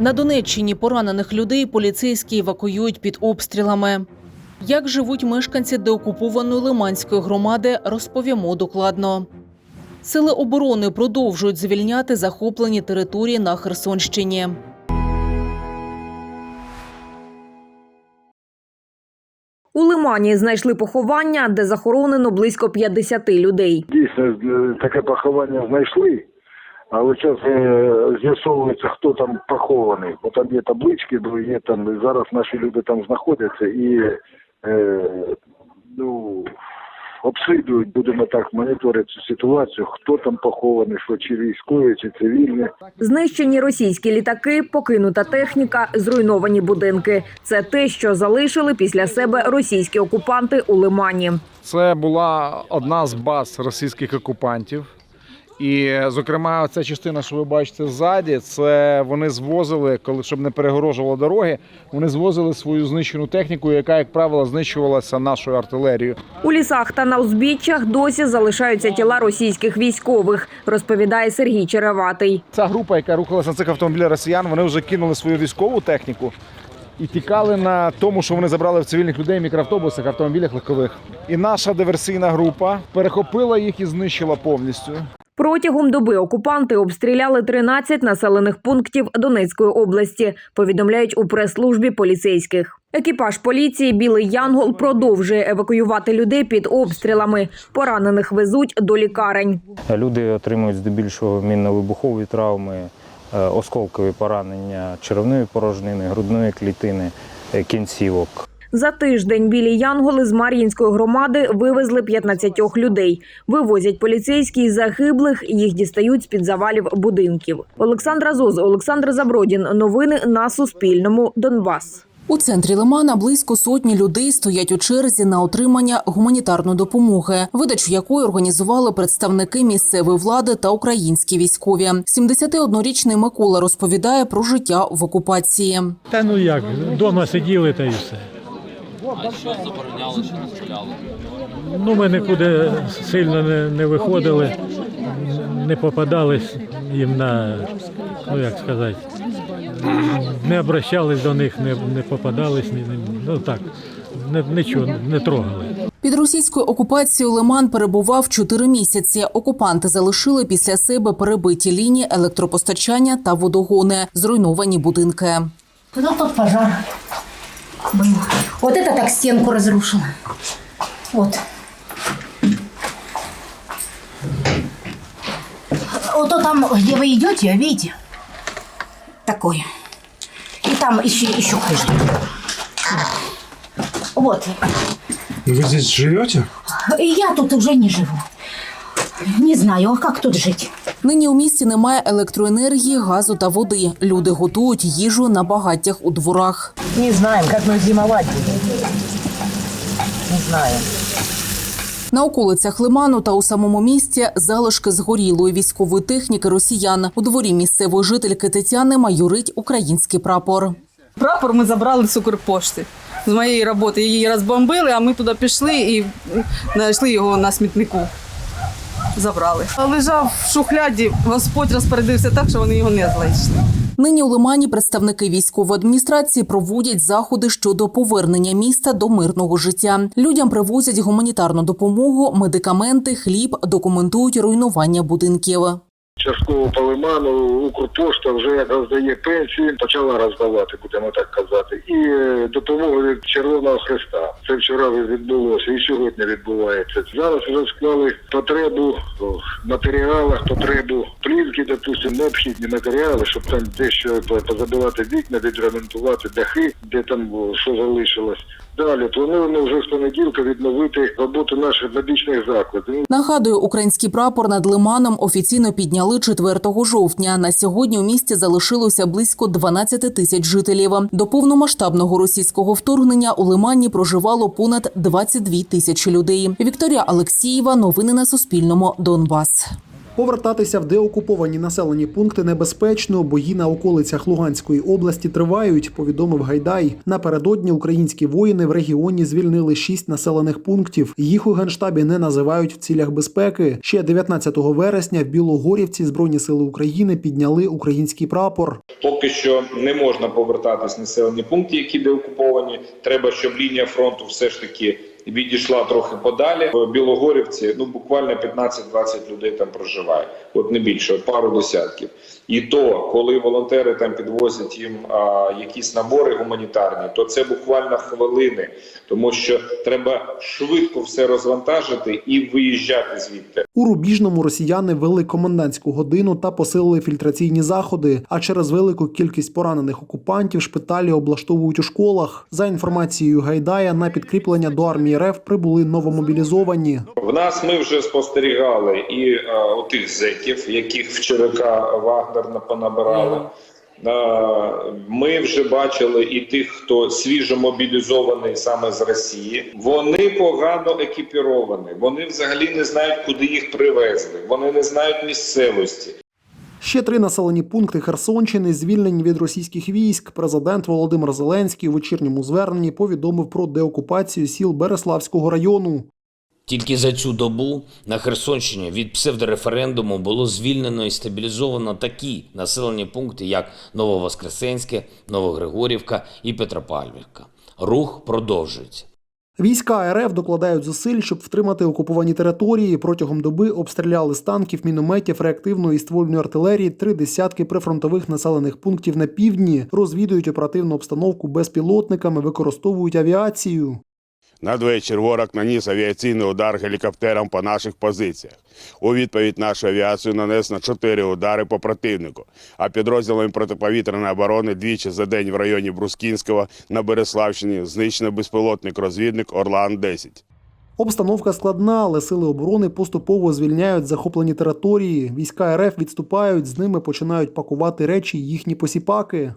На Донеччині поранених людей поліцейські евакуюють під обстрілами. Як живуть мешканці деокупованої Лиманської громади, розповімо докладно. Сили оборони продовжують звільняти захоплені території на Херсонщині. У Лимані знайшли поховання, де захоронено близько 50 людей. Дійсно, е, таке поховання знайшли, але зараз е, з'ясовується, хто там похований. Бо там є таблички, бо є там і зараз наші люди там знаходяться і е, ну, обслідують, будемо так моніторити цю ситуацію, хто там похований, що чи військові, чи цивільні. Знищені російські літаки, покинута техніка, зруйновані будинки. Це те, що залишили після себе російські окупанти у Лимані. Це була одна з баз російських окупантів. І, зокрема, ця частина, що ви бачите ззаді, це вони звозили, коли щоб не перегорожувало дороги, вони звозили свою знищену техніку, яка, як правило, знищувалася нашою артилерією. У лісах та на узбіччях досі залишаються тіла російських військових, розповідає Сергій Череватий. Ця група, яка рухалася на цих автомобілях росіян, вони вже кинули свою військову техніку і тікали на тому, що вони забрали в цивільних людей в мікроавтобусах, автомобілях легкових. І наша диверсійна група перехопила їх і знищила повністю. Протягом доби окупанти обстріляли 13 населених пунктів Донецької області. Повідомляють у прес-службі поліцейських. Екіпаж поліції Білий Янгол продовжує евакуювати людей під обстрілами. Поранених везуть до лікарень. Люди отримують здебільшого мінно-вибухові травми, е, осколкові поранення черевної порожнини, грудної клітини, е, кінцівок. За тиждень білі янголи з Мар'їнської громади вивезли 15 людей. Вивозять поліцейські із загиблих, їх дістають з під завалів будинків. Олександра Зоз, Олександр Забродін. Новини на Суспільному. Донбас. У центрі Лимана близько сотні людей стоять у черзі на отримання гуманітарної допомоги, видачу якої організували представники місцевої влади та українські військові. 71-річний Микола розповідає про життя в окупації. Та ну як, вдома сиділи та й все. А що забороняли, що не стріляли? Ну, ми нікуди сильно не, не виходили, не попадались їм на, ну як сказати, не обращались до них, не, не попадались, ні, ні, ну так, не, нічого не трогали. Під російською окупацією Лиман перебував чотири місяці. Окупанти залишили після себе перебиті лінії електропостачання та водогони, зруйновані будинки. Тут пожар был. Вот это так стенку разрушило. Вот. Вот то там, где вы идете, видите? Такое. И там еще, еще хуже. Вот. И вы здесь живете? И я тут уже не живу. Не знаю, а как тут жить? Нині у місті немає електроенергії, газу та води. Люди готують їжу на багаттях у дворах. Не знаем, как мы зимовать будем. Не знаем. На околицях Лиману та у самому місті залишки згорілої військової техніки росіян. У дворі місцевої жительки Тетяни майорить український прапор. Прапор ми забрали з Укрпошти. З моєї роботи її розбомбили, а ми туди пішли і знайшли його на смітнику. Забрали. Лежав в шухляді, Господь розпорядився так, що вони його не знайшли. Нині у Лимані представники військової адміністрації проводять заходи щодо повернення міста до мирного життя. Людям привозять гуманітарну допомогу, медикаменти, хліб, документують руйнування будинків. Частково по лиману Укрпошта вже роздає пенсії, почала роздавати, будемо так казати, і е, допомогу від Червоного Христа. Це вчора відбулося і сьогодні відбувається. Зараз вже склали потребу в матеріалах, потребу плівки, допустимо, необхідні матеріали, щоб там дещо позабивати вікна, відремонтувати дахи, де там що залишилось. Далі плануємо вже понеділка відновити роботу наших медичних закладів. Нагадую, український прапор над Лиманом офіційно підняли 4 жовтня. На сьогодні у місті залишилося близько 12 тисяч жителів. До повномасштабного російського вторгнення у Лимані проживало понад 22 тисячі людей. Вікторія Алексієва. Новини на Суспільному. Донбас. Повертатися в деокуповані населені пункти небезпечно. Бої на околицях Луганської області тривають, повідомив Гайдай. Напередодні українські воїни в регіоні звільнили шість населених пунктів. Їх у генштабі не називають в цілях безпеки. Ще 19 вересня в Білогорівці Збройні сили України підняли український прапор. Поки що не можна повертатись населені пункти, які деокуповані. Треба, щоб лінія фронту все ж таки відійшла трохи подалі. В Білогорівці ну буквально 15-20 людей там проживає, от не більше, от пару десятків. І то, коли волонтери там підвозять їм а, якісь набори гуманітарні, то це буквально хвилини, тому що треба швидко все розвантажити і виїжджати звідти. У Рубіжному росіяни ввели комендантську годину та посилили фільтраційні заходи. А через велику кількість поранених окупантів шпиталі облаштовують у школах. За інформацією Гайдая, на підкріплення до армії РФ прибули новомобілізовані. В нас ми вже спостерігали і е, отих зеків, яких в ЧВК Вагнер понабирали. Е, Ми вже бачили і тих, хто свіжо мобілізований саме з Росії. Вони погано екіпіровані. Вони взагалі не знають, куди їх привезли. Вони не знають місцевості. Ще три населені пункти Херсонщини звільнені від російських військ. Президент Володимир Зеленський у вечірньому зверненні повідомив про деокупацію сіл Береславського району. Тільки за цю добу на Херсонщині від псевдореферендуму було звільнено і стабілізовано такі населені пункти, як Нововоскресенське, Новогригорівка і Петропавлівка. Рух продовжується. Війська РФ докладають зусиль, щоб втримати окуповані території. Протягом доби обстріляли з танків, мінометів, реактивної і ствольної артилерії три десятки прифронтових населених пунктів на півдні, розвідують оперативну обстановку безпілотниками, використовують авіацію. Надвечір ворог наніс авіаційний удар гелікоптером по наших позиціях. У відповідь нашу авіацію нанесло чотири удари по противнику, а підрозділами протиповітряної оборони двічі за день в районі Брускінського на Береславщині знищено безпілотник-розвідник Орлан-10. Обстановка складна, але сили оборони поступово звільняють захоплені території. Війська РФ відступають, з ними починають пакувати речі їхні посіпаки.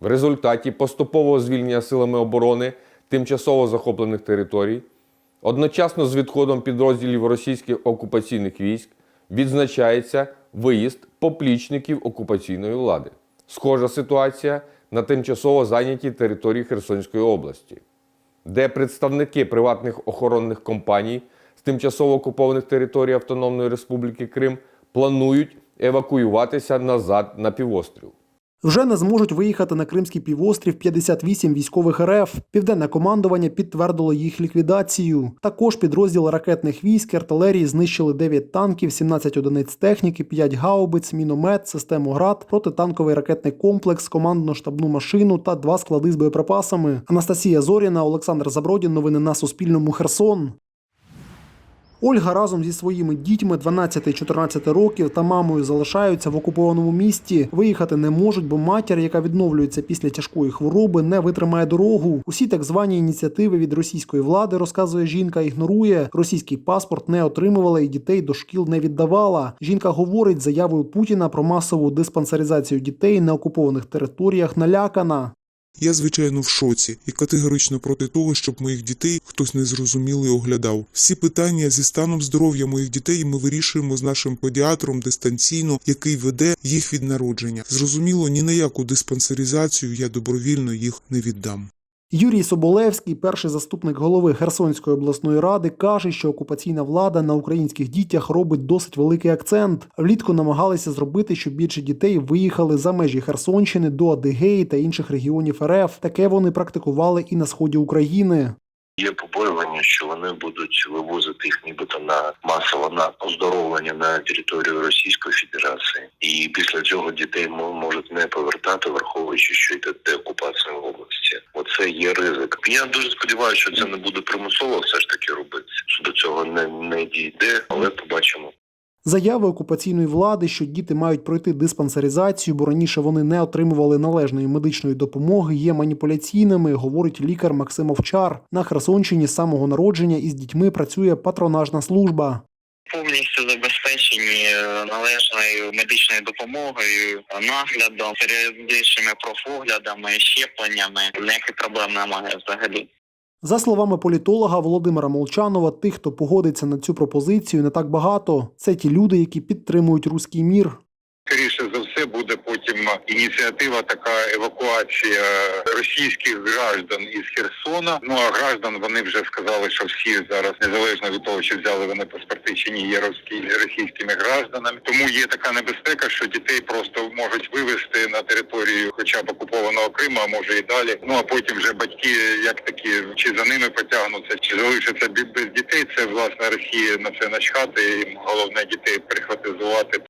В результаті поступового звільнення силами оборони тимчасово захоплених територій, одночасно з відходом підрозділів російських окупаційних військ відзначається виїзд поплічників окупаційної влади. Схожа ситуація на тимчасово зайнятій території Херсонської області, де представники приватних охоронних компаній з тимчасово окупованих територій Автономної Республіки Крим планують евакуюватися назад на півострів. Вже не зможуть виїхати на Кримський півострів 58 військових РФ. Південне командування підтвердило їх ліквідацію. Також підрозділ ракетних військ артилерії знищили 9 танків, 17 одиниць техніки, 5 гаубиць, міномет, систему ГРАД, протитанковий ракетний комплекс, командно-штабну машину та два склади з боєприпасами. Анастасія Зоріна, Олександр Забродін. Новини на Суспільному. Херсон. Ольга разом зі своїми дітьми 12 і 14 років та мамою залишаються в окупованому місті. Виїхати не можуть, бо матір, яка відновлюється після тяжкої хвороби, не витримає дорогу. Усі так звані ініціативи від російської влади, розказує жінка, ігнорує. Російський паспорт не отримувала і дітей до шкіл не віддавала. Жінка говорить заявою Путіна про масову диспансеризацію дітей на окупованих територіях налякана. Я, звичайно, в шоці і категорично проти того, щоб моїх дітей хтось незрозумілий оглядав. Всі питання зі станом здоров'я моїх дітей ми вирішуємо з нашим педіатром дистанційно, який веде їх від народження. Зрозуміло, ні на яку диспансеризацію я добровільно їх не віддам. Юрій Соболевський, перший заступник голови Херсонської обласної ради, каже, що окупаційна влада на українських дітях робить досить великий акцент. Влітку намагалися зробити, щоб більше дітей виїхали за межі Херсонщини до Адигеї та інших регіонів РФ. Таке вони практикували і на сході України. Є побоювання, що вони будуть вивозити їх нібито на масово на оздоровлення на територію Російської Федерації, і після цього дітей мо- можуть не повертати, враховуючи, що йде деокупація в області. Оце є ризик. Я дуже сподіваюся, що це не буде примусово все ж таки робити. Що до цього не, не дійде, але побачимо. Заяви окупаційної влади, що діти мають пройти диспансеризацію, бо раніше вони не отримували належної медичної допомоги, є маніпуляційними, говорить лікар Максим Овчар. На Херсонщині з самого народження із дітьми працює патронажна служба. повністю забезпечені е, належною медичною допомогою, наглядом, періодичними профоглядами, щепленнями. Ніяких проблем немає взагалі. За словами політолога Володимира Молчанова, тих, хто погодиться на цю пропозицію, не так багато. Це ті люди, які підтримують руський мір. Буде ініціатива така евакуація російських граждан із Херсона. Ну а граждан вони вже сказали, що всі зараз, незалежно від того, чи взяли вони паспорти чи ні, є російськими гражданами. Тому є така небезпека, що дітей просто можуть вивезти на територію, хоча б окупованого Криму, а може і далі. Ну а потім вже батьки, як такі, чи за ними потягнуться, чи залишаться без дітей. Це власне Росія на це начхати. Їм головне дітей прихватизувати.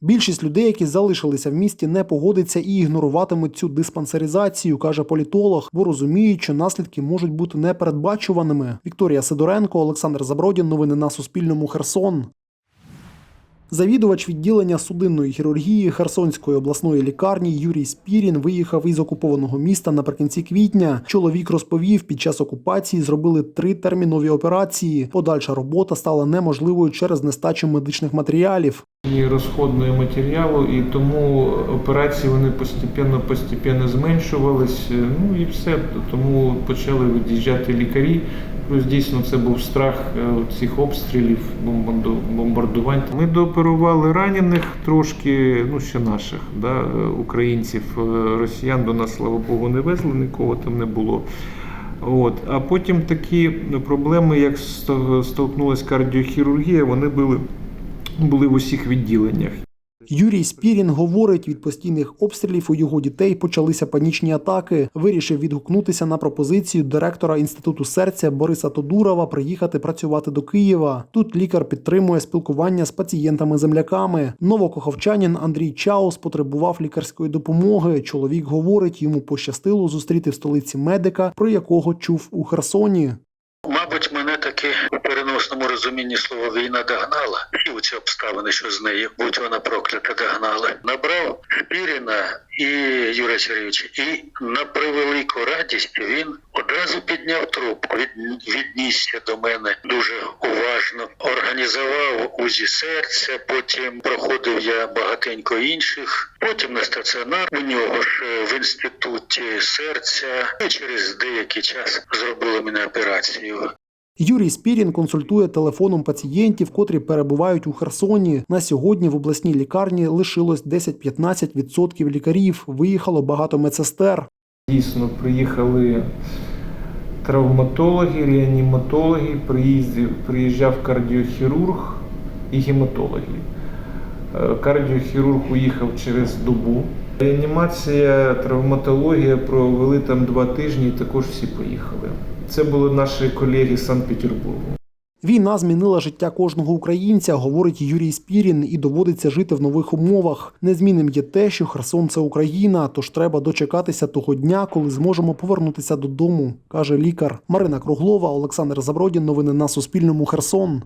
Більшість людей, які залишилися в місті, не погодиться і ігноруватимуть цю диспансеризацію, каже політолог, бо розуміють, що наслідки можуть бути непередбачуваними. Вікторія Сидоренко, Олександр Забродін. Новини на Суспільному. Херсон. Завідувач відділення судинної хірургії Херсонської обласної лікарні Юрій Спірін виїхав із окупованого міста наприкінці квітня. Чоловік розповів, під час окупації зробили три термінові операції. Подальша робота стала неможливою через нестачу медичних матеріалів. і розходного матеріалу, і тому операції вони постепенно постепенно зменшувались. Ну і все. Тому почали від'їжджати лікарі. Плюс дійсно це був страх е, цих обстрілів, бомбарду- бомбардувань. Ми дооперували ранених трошки, ну ще наших, да, українців, Е, росіян до нас, слава Богу, не везли, нікого там не було. От. А потім такі проблеми, як столкнулася кардіохірургія, вони були, були в усіх відділеннях. Юрій Спірін говорить, від постійних обстрілів у його дітей почалися панічні атаки. Вирішив відгукнутися на пропозицію директора інституту серця Бориса Тодурова приїхати працювати до Києва. Тут лікар підтримує спілкування з пацієнтами-земляками. Новокоховчанин Андрій Чаус потребував лікарської допомоги. Чоловік говорить, йому пощастило зустріти в столиці медика, про якого чув у Херсоні. Мабуть, мене таки у переносному розумінні слова війна догнала, і оці обставини, що з нею, будь вона проклята, догнали. Набрав Спіріна і Юрія Сергійовича, і на превелику радість він одразу підняв трубку, від, віднісся до мене дуже уважно, організував УЗІ серця, потім проходив я багатенько інших, потім на стаціонар у нього ж е, в інституті серця, і через деякий час зробили мене операцію. Юрій Спірін консультує телефоном пацієнтів, котрі перебувають у Херсоні. На сьогодні в обласній лікарні лишилось 10-15% лікарів. Виїхало багато медсестер. Дійсно, приїхали травматологи, реаніматологи, приїздив, приїжджав кардіохірург і гематологи. Е, Кардіохірург уїхав через добу. Реанімація, травматологія провели там два тижні також всі поїхали. Це були наші колеги з Санкт-Петербургу. Війна змінила життя кожного українця, говорить Юрій Спірін, і доводиться жити в нових умовах. Незмінним є те, що Херсон це Україна, тож треба дочекатися того дня, коли зможемо повернутися додому, каже лікар. Марина Круглова, Олександр Забродін. Новини на Суспільному. Херсон.